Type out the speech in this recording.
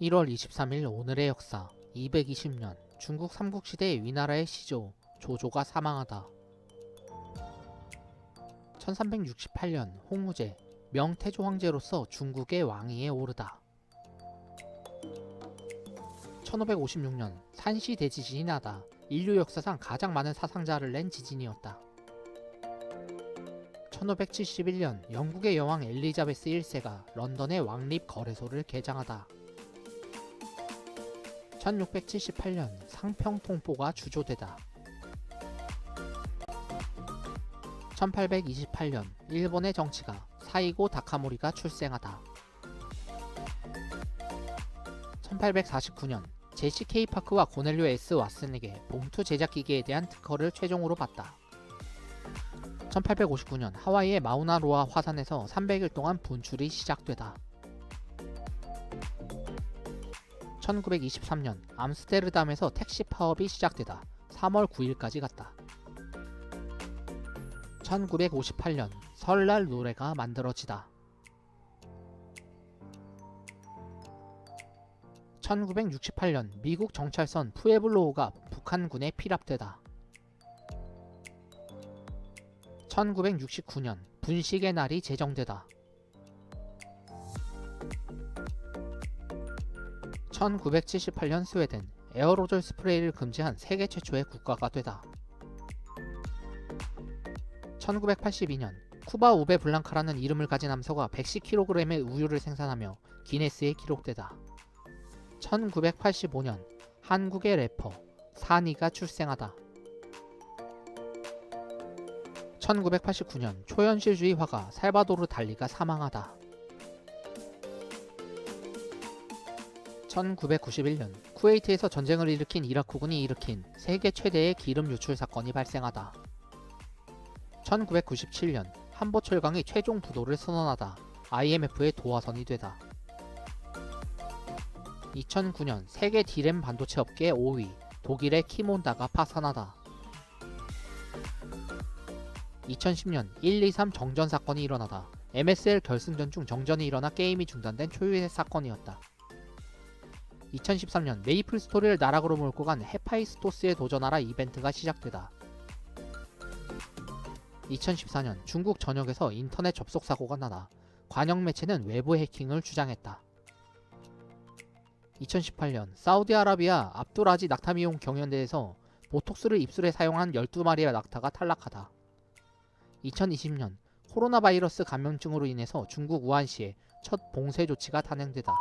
1월 23일 오늘의 역사 220년 중국 삼국시대의 위나라의 시조 조조가 사망하다. 1368년 홍우제 명태조 황제로서 중국의 왕위에 오르다. 1556년 산시 대지진이 나다. 인류 역사상 가장 많은 사상자를 낸 지진이었다. 1571년 영국의 여왕 엘리자베스 1세가 런던의 왕립 거래소를 개장하다. 1678년 상평통보가 주조되다. 1828년 일본의 정치가 사이고 다카모리가 출생하다. 1849년 제시 케이 파크와 고넬료 S 왓슨에게 봉투 제작 기계에 대한 특허를 최종으로 받다. 1859년 하와이의 마우나로아 화산에서 300일 동안 분출이 시작되다. 1923년 암스테르담에서 택시 파업이 시작되다 3월 9일까지 갔다. 1958년 설날 노래가 만들어지다. 1968년 미국 정찰선 푸에블로우가 북한군에 피랍되다. 1969년 분식의 날이 제정되다. 1978년 스웨덴 에어로졸 스프레이를 금지한 세계 최초의 국가가 되다. 1982년 쿠바 우베 블랑카라는 이름을 가진 암소가 110kg의 우유를 생산하며 기네스에 기록되다. 1985년 한국의 래퍼 사니가 출생하다. 1989년 초현실주의 화가 살바도르 달리가 사망하다. 1991년 쿠웨이트에서 전쟁을 일으킨 이라크군이 일으킨 세계 최대의 기름 유출 사건이 발생하다. 1997년 한보철강이 최종 부도를 선언하다 IMF의 도화선이 되다. 2009년 세계 디램 반도체 업계 5위 독일의 키몬다가 파산하다. 2010년 123 정전 사건이 일어나다 MSL 결승전 중 정전이 일어나 게임이 중단된 초유의 사건이었다. 2013년 메이플 스토리를 나락으로 몰고 간 헤파이스토스에 도전하라 이벤트가 시작되다. 2014년 중국 전역에서 인터넷 접속 사고가 나다 관영 매체는 외부 해킹을 주장했다. 2018년 사우디아라비아 압두라지 낙타미용 경연대에서 보톡스를 입술에 사용한 12마리의 낙타가 탈락하다. 2020년 코로나 바이러스 감염증으로 인해서 중국 우한시에 첫 봉쇄 조치가 단행되다.